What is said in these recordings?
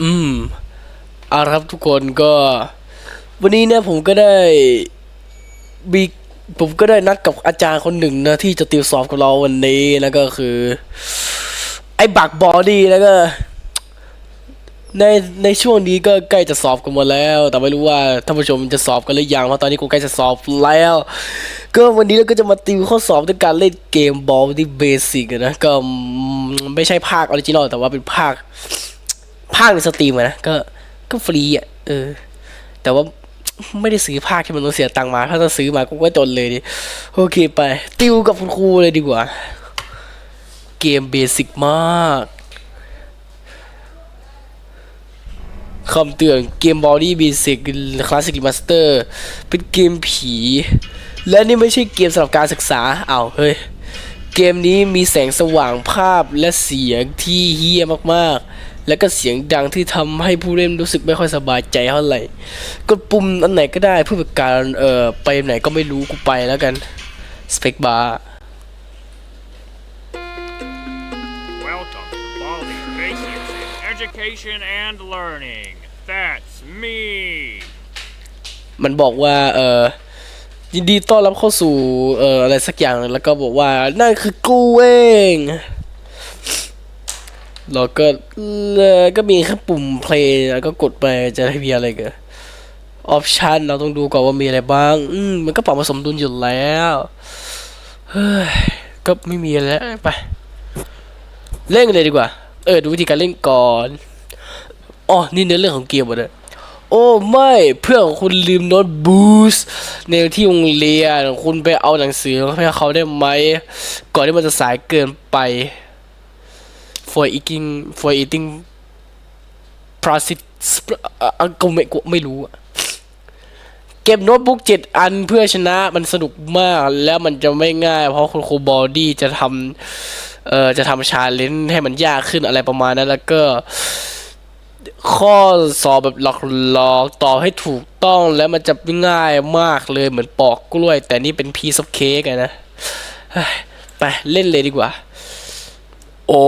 อืมเอาละครับทุกคนก็ วันนี้เนี่ยผมก็ได้มีผมก็ได้นัดกับอาจารย์คนหนึ่งนะ ที่จะติวสอบกับเราวันนี้แล้วก็คือ ไอ้บักบอดี้แล้วก็ในในช่วงนี้ก็ใกล้จะสอบกันหมดแล้ว แต่ไม่รู้ว่าท่านผู้ชมจะสอบกันหรือยังเพราะตอนนี้กูใกล้จะสอบแล้ว ก็วันนี้เราก็จะมาติวข้อสอบด้วยการเล่นเกมบอลที่เบสิกนะ ก็ไม่ใช่ภาคออริจินอลแต่ว่าเป็นภาค ภาคในสตรีมอะนะก็ก็ฟรีอะเออ แต่ว่าไม่ได้ซื้อภาคที่มันต้องเสียตังค์มา ถ้าต้องซื้อมากูก็จนเลยดิโอเคไป ติวกับคุณครูเลยดีกว่า เกมเบสิกมากคำเตือนเกมบอดี้เบสิกคลาสสิกมาสเตอร์เป็นเกมผี และนี่ไม่ใช่เกมสำหรับการศึกษาอ้าวเฮ้ย เกมนี้มีแสงสว่างภาพและเสียงที่เฮี้ยมากๆ และก็เสียงดังที่ทำให้ผู้เล่นรู้สึกไม่ค่อยสบายใจเท่าไหร่กดปุ่มอันไหนก็ได้เพื่อเป็นการเอ่อไปไหนก็ไม่รู้กูไปแล้วกันสเปคบาร์ Welcome to Baldy Basics in Education and Learning. That's me. มันบอกว่าเออยินดีต้อนรับเข้าสู่เอ่ออะไรสักอย่างแล้วก็บอกว่านั่นคือกูเอง แล้วก็เอ่อก็มีแค่ปุ่ม play แล้วก็กดไปจะได้มีอะไรกันออปชันเราต้องดูก่อนว่ามีอะไรบ้าง อืมมันก็ปรับมาสมดุลอยู่แล้วเฮ้ยก็ไม่มีอะไรแล้วไป เล่นกันเลยดีกว่า เออ ดูวิธีการเล่นก่อนอ๋อนี่เนื้อเรื่องของเกมหมดเลยโอ้ไม่เพื่อนของคุณลืมโน้ตบูสในที่โรงเรียนคุณไปเอาหนังสือให้เขาได้ไหม ก่อนที่มันจะสายเกินไป for eating for eating process อังกไม่กูไม่รู้เก็บโน้ตบุ๊กเจ็ดอันเพื่อชนะมันสนุกมากแล้วมันจะไม่ง่าย เพราะคุณครูบอดี้จะทำเอ่อจะทำชาเลนจ์ให้มันยากขึ้นอะไรประมาณนั้นแล้วก็ ข้อสอบแบบหลอกๆตอบให้ถูกต้องแล้วมันจะง่ายมากเลยเหมือนปอกกล้วย แต่นี่เป็นพีซ of เค้กนะไปเล่นเลยดีกว่า โอ้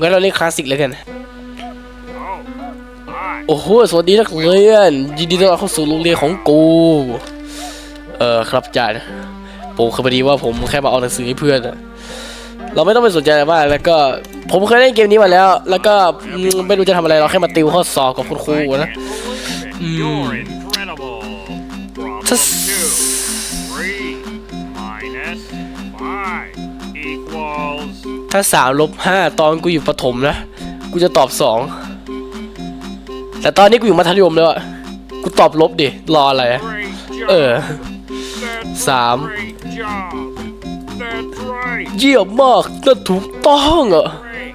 งั้นเราเล่นคลาสสิกเลยกัน Oh, hi. โอ้โห สวัสดีนักเรียน ยินดีต้อนรับเข้าสู่โรงเรียนของกู เออครับอาจารย์ผมคือพอดีว่าผมแค่มาเอาหนังสือให้เพื่อนอะเราไม่ต้องไปสนใจอะไรมากแล้วก็ผมเคยเล่นเกมนี้มาแล้ว แล้วก็อืมไม่รู้จะทำอะไรเราแค่มาติวข้อสอบกับคุณครู I นะ can't believe ถ้าสามลบห้าตอนกูอยู่ประถมนะ กูจะตอบสอง แต่ตอนนี้กูอยู่มัธยมแล้วอะกูตอบลบดิ รออะไรอะ great เอ job. อ That's สาม great job. That's right. เยี่ยมมากนั่นถูกต้องอะ Great.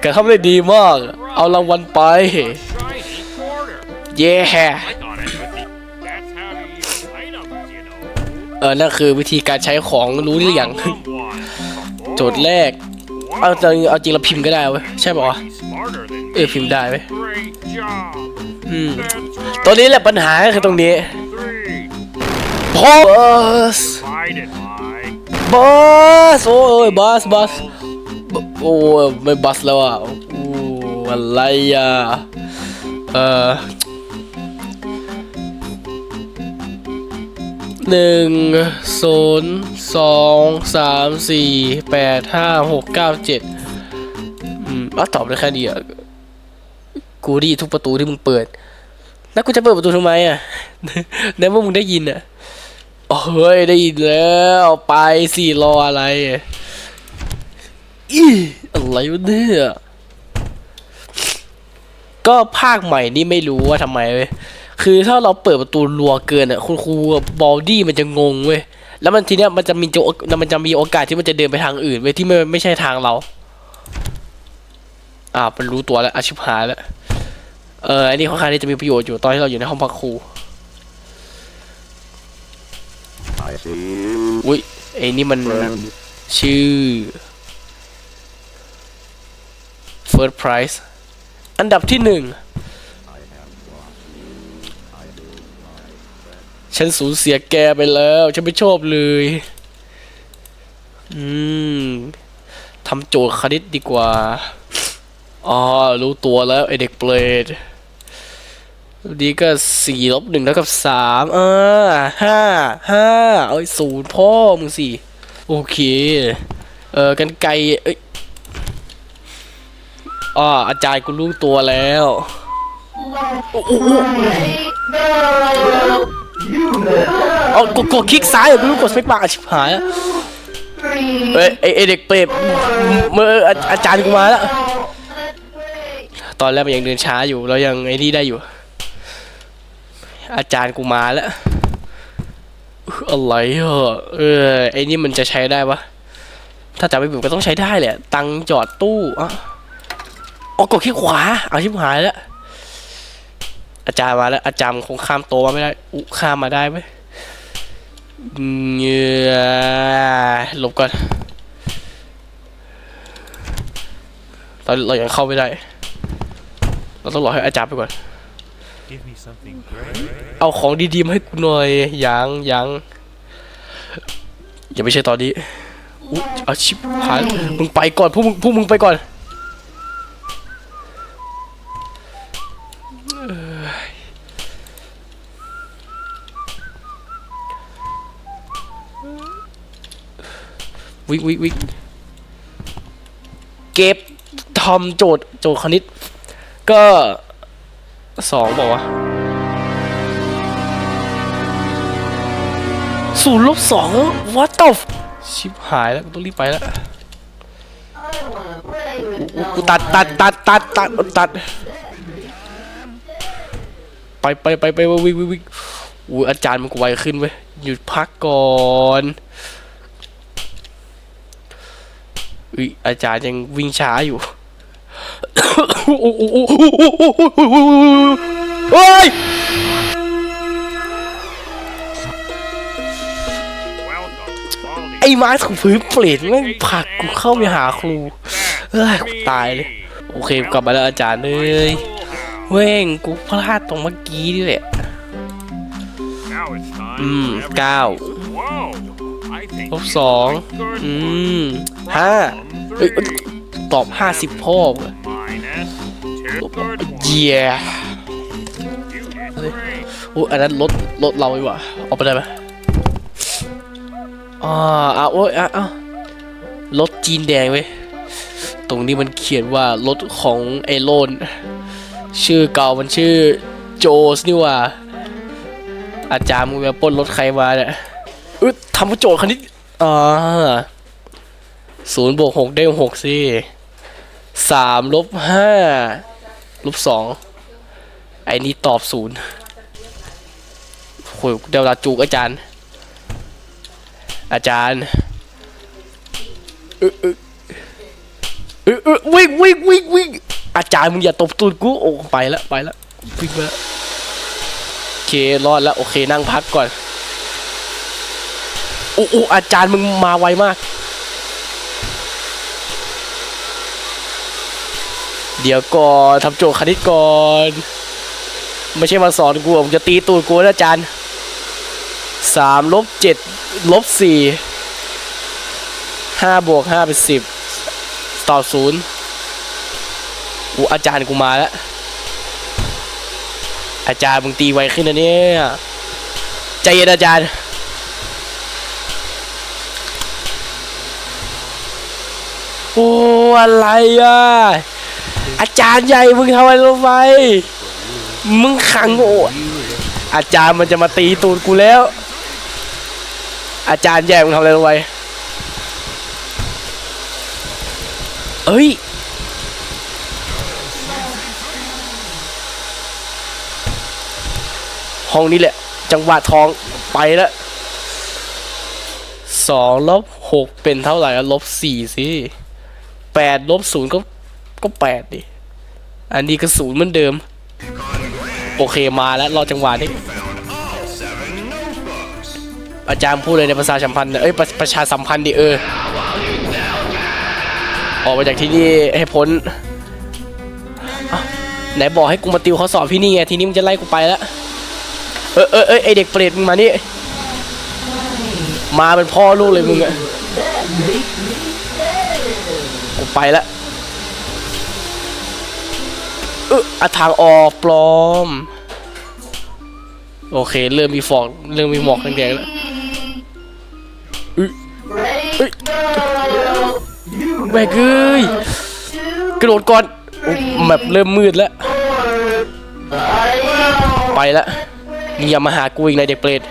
แกทำได้ดีมาก เอารางวัลไป Shiny quarter. เย้ Click on it with the. That's how you use items, you know. เออ นั่นคือวิธีการใช้ของรู้หรือยัง Problem one. โจทย์แรก เอาจริงเอาจริงเราพิมพ์ก็ได้เว้ยใช่ป่ะเออพิมพ์ได้เว้ยอืมตัวนี้แหละปัญหาคือตรงนี้บอสบอสโอ้ยบอสบอสโอ้ยไม่บัสแล้วอะอะไรอะเออ หนึ่งศูนย์สองสามสี่แปดห้าหกเก้าเจ็ดอืมอ้าวตอบได้แค่นี้อะกูได้ยินทุกประตูที่มึงเปิด แล้วกูจะเปิดประตูทำไมอะในเมื่อมึงได้ยินอะโอ้เฮ้ยได้ยินแล้วไปสิรออะไรอะอีอะไรวะเนี่ยก็ภาคใหม่นี่ไม่รู้ว่าทำไมเว้ย คือถ้าเราเปิดประตูรัวเกินอะคุณครูบอลดี้มันจะงงเว้ยแล้วมันทีเนี้ยมันจะมีจะมันจะมีโอกาสที่มันจะเดินไปทางอื่นเว้ยที่ไม่ไม่ใช่ทางเรา อ่ามันรู้ตัวแล้วอาชิบหายแล้วเอออันนี้ค่อนข้างที่จะมีประโยชน์อยู่ตอนที่เราอยู่ในห้องพักครูอุ้ยไอ้นี่มันชื่อ First Prize อันดับที่หนึ่ง ฉันสูญเสียแกไปแล้ว ฉันไม่ชอบเลย อืมทำโจทย์คณิตดีกว่าอ๋อรู้ตัวแล้วไอเด็กเปรตดีก็สี่ลบหนึ่งเท่ากับสามเอ่าห้าห้าเอ้ยศูนย์พ่อมึงสี่โอเค เออกันไกลเอ้ยอ๋ออาจารย์กูรู้ตัวแล้วโอ้โห เอากดกดคลิกซ้ายเหรอกูรู้กดสเปคบาร์อาชิบหายอะเอ้ยไอไอเด็กเปรตเมื่ออาอาจารย์กูมาแล้ว ตอนแรกมันยังเดินช้าอยู่แล้วยังไอ้นี่ได้อยู่ อาจารย์กูมาแล้ว อะไรเหรอเออไอ้นี่มันจะใช้ได้ปะถ้าจำไม่ผิดก็ต้องใช้ได้แหละ ตังจอดตู้อะอ๋อกดขี้ขวาเอาชิบหายแล้ว อาจารย์มาแล้วอาจารย์คงข้ามโตะมาไม่ได้อุข้ามมาได้ไหมเงือหลบก่อนตอนเรายังเข้าไม่ได้ เราต้องรอให้อาจารย์ไปก่อน Give me something great. เอาของดีๆมาให้กูหน่อยยังยังอย่าไม่ใช่ตอนนี้อุ๊ยเอาชิบหายมึงไปก่อนพวกมึงพวกมึงไปก่อน วิ่งวิ่งวิ่งเก็บทำโจทย์โจทย์คณิต ก็สองบอกว่าศูนย์ลบสองวัตต์ชิบหายแล้วต้องรีบไปแล้วกูตัดตัดตัดตัดตัดตัดไปไปไปไปวิ่งวิ่งวิ่งอุ้ยอาจารย์มันกไวขึ้นเว้ยหยุดพักก่อน อุ้ยอาจารย์ยังวิ่งช้าอยู่เฮ้ย Welcome. All the ไอ้ไม้ถูกพื้นเปลี่ยนแม่งผลักกูเข้าไปหาครูเฮ้ยกูตายเลย โอเคกลับมาแล้วอาจารย์เลยเว้งกูพลาดตรงเมื่อกี้นี่แหละ Now it's time. อืม for เก้า ลบ you สอง like good อืม ones. ห้า Problem เอ้ย three. ตอบห้าสิบพ่อมึง Minus two good ones. เยีย You did great. อุ้ยอันนั้นรถรถเราดีกว่าเอาไปได้ไหมอ่าอะโอ้ยอะอะรถจีนแดงเว้ยตรงนี้มันเขียนว่ารถของไอโลน ชื่อเก่ามันชื่อโจสนี่หว่า อาจารย์มึงไปปล้นรถใครมาเนี่ย อึดทำโจทย์คณิตอ่าศูนย์บวกหกได้หกสิสามลบห้าลบสองไอ้นี่ตอบศูนย์โหเดี๋ยวลาจูกอาจารย์ อาจารย์เอึอึอึอึวิ่งวิ่งวิ่งวิ่งอาจารย์มึงอย่าตบตูดกูโอ้ไปแล้วไปแล้ววิ่งไปแล้วโอเครอดแล้วโอเคนั่งพักก่อน อู้อู้อาจารย์มึงมาไวมาก เดี๋ยวก่อนทำโจทย์คณิตก่อน ไม่ใช่มาสอนกูอะมึงจะตีตูดกูนะอาจารย์สามลบเจ็ดลบสี่ห้าบวกห้าเป็นสิบต่อศูนย์อูอาจารย์กูมาแล้ว อาจารย์มึงตีไวขึ้นนะเนี่ย ใจเย็นอาจารย์ อ้ อะไรอะ อาจารย์ใหญ่มึงทำอะไรลงไป มึงขังโออาจารย์มันจะมาตีตูดกูแล้ว อาจารย์ใหญ่มึงทำอะไรลงไปเอ้ยห้องนี้แหละ จังหวะทองไปแล้วสองลบหกเป็นเท่าไหร่ลบสี่สิ แปดลบศูนย์ก็ก็แปดดิ อันนี้ก็ศูนย์เหมือนเดิม โอเคมาแล้วรอจังหวะนี้ อาจารย์พูดเลยในภาษาสัมพันธ์เอ้ยประประชาสัมพันธ์ดิเออ ออกมาจากที่นี่ให้พ้นไหนบอกให้กูมาติวเขาสอบที่นี่ไงทีนี้มึงจะไล่กูไปแล้วเออเออเออไอเด็กเปรตมึงมานี่ มาเป็นพ่อลูกเลยมึงอะ ไปแล้วเอออทางออกปลอม โอเค เริ่มมีฟอกเริ่มมีหมอกแดงๆแล้วอุ๊ยเอ้ยแบกเอ้ยกระโดดก่อนอแมปเริ่มมืดแล้ว ไปละมึงอย่ามาหากูอีกนายเด็กเปรต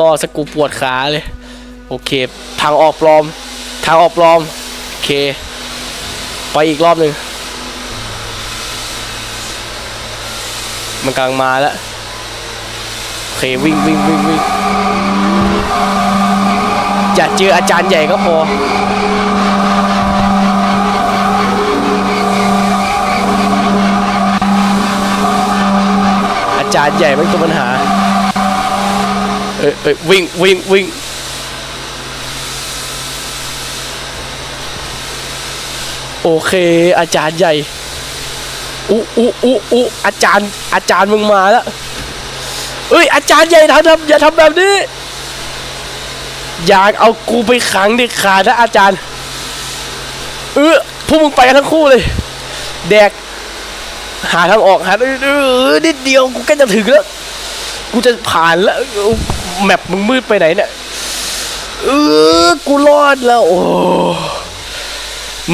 รอสักกูปวดขาเลย โอเค ทางออกปลอม ทางออกปลอม โอเค ไปอีกรอบหนึ่งมันกลังมาแล้วโอเควิ่งวิ่งวิ่งวิ่งอย่าเจออาจารย์ใหญ่ก็พออาจารย์ใหญ่ไม่ตัวปัญหาเอ้ยเอ้ยวิ่งวิ่งวิ่ง โอเค อาจารย์ใหญ่อุอุอุอุอาจารย์ อาจารย์มึงมาแล้วเอ้ย อาจารย์ใหญ่ทำทำอย่าทำแบบนี้ อยากเอากูไปขังเด็กขาดนะอาจารย์ เออพวกมึงไปกันทั้งคู่เลย แดก หาทางออกหาเออนิดเดียวกูกล้จะถึงแล้ว กูจะผ่านแล้วแมปมึงมืดไปไหนเนี่ย เออ กูรอดแล้ว โอ้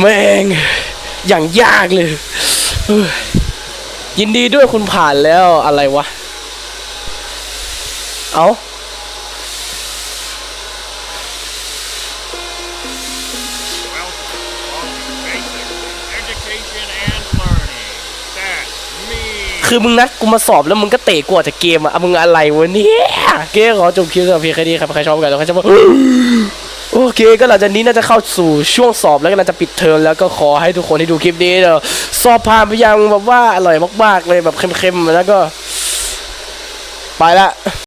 แม่งอย่างยากเลย ยินดีด้วยคุณผ่านแล้วอะไรวะ เอาคือมึงนัดกูมาสอบแล้วมึงก็เตะกูออกจากเกมอะมึงอะไรวะเนี่ย เกมขอจบคลิปสำหรับเพียงแค่นี้ครับ ใครชอบกันแล้วก็จะมา โอเคก็หลังจากนี้น่าจะเข้าสู่ช่วงสอบแล้วก็น่าจะปิดเทอมแล้วก็ขอให้ทุกคนที่ดูคลิปนี้เนาะสอบผ่านไปอยังแบบว่าอร่อยมากๆเลยแบบเค็มๆแล้วก็ ไปละ